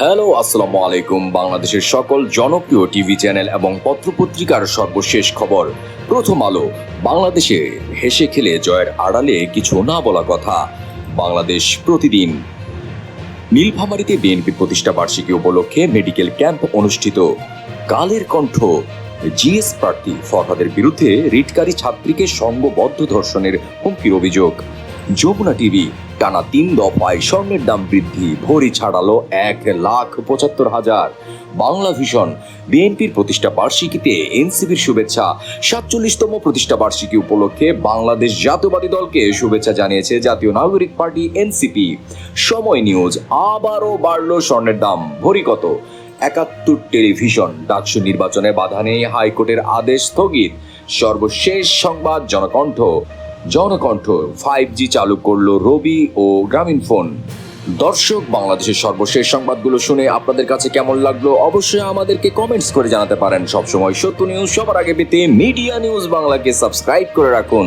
Hello, আসসালামু আলাইকুম, বাংলাদেশের সকল জনপ্রিয় টিভি চ্যানেল এবং পত্রপত্রিকার সর্বশেষ খবর। প্রথম আলো, বাংলাদেশে হেসে খেলে জয়ের আড়ালে কিছু না বলা কথা। বাংলাদেশ প্রতিদিন নীলফামারীতে বিএনপির প্রতিষ্ঠা বার্ষিকী উপলক্ষে মেডিকেল ক্যাম্প অনুষ্ঠিত। কালের কণ্ঠ, জিএস প্রার্থী ফরহাদের বিরুদ্ধে রিটকারী ছাত্রীকে সংঘবদ্ধ ধর্ষণের হুমকির অভিযোগ। যমুনা টিভি টানা তিন দফায় স্বর্ণের দাম বৃদ্ধি, ভরি ছাড়ালো এক লাখ পঁচাত্তর হাজার। বাংলা ভিশন, বিএনপির প্রতিষ্ঠা বার্ষিকীতে এনসিপির শুভেচ্ছা, সাতচল্লিশতম প্রতিষ্ঠা বার্ষিকী উপলক্ষে বাংলাদেশ জাতীয়বাদী দলকে শুভেচ্ছা জানিয়েছে জাতীয় নাগরিক পার্টি এনসিপি। সময় নিউজ, আবারও বাড়ল স্বর্ণের দাম, ভরি কত? একাত্তর টেলিভিশন, ডাকসু নির্বাচনে বাধা নেই হাইকোর্টের আদেশ স্থগিত। সর্বশেষ সংবাদ জনকণ্ঠ। জনকণ্ঠ ফাইভ জি চালু করল রবি ও গ্রামীণ ফোন। দর্শক, বাংলাদেশের সর্বশেষ সংবাদগুলো শুনে আপনাদের কাছে কেমন লাগল অবশ্যই আমাদেরকে কমেন্টস করে জানাতে পারেন। সবসময় সত্য নিউজ সবার আগে পেতে মিডিয়া নিউজ বাংলাকে সাবস্ক্রাইব করে রাখুন।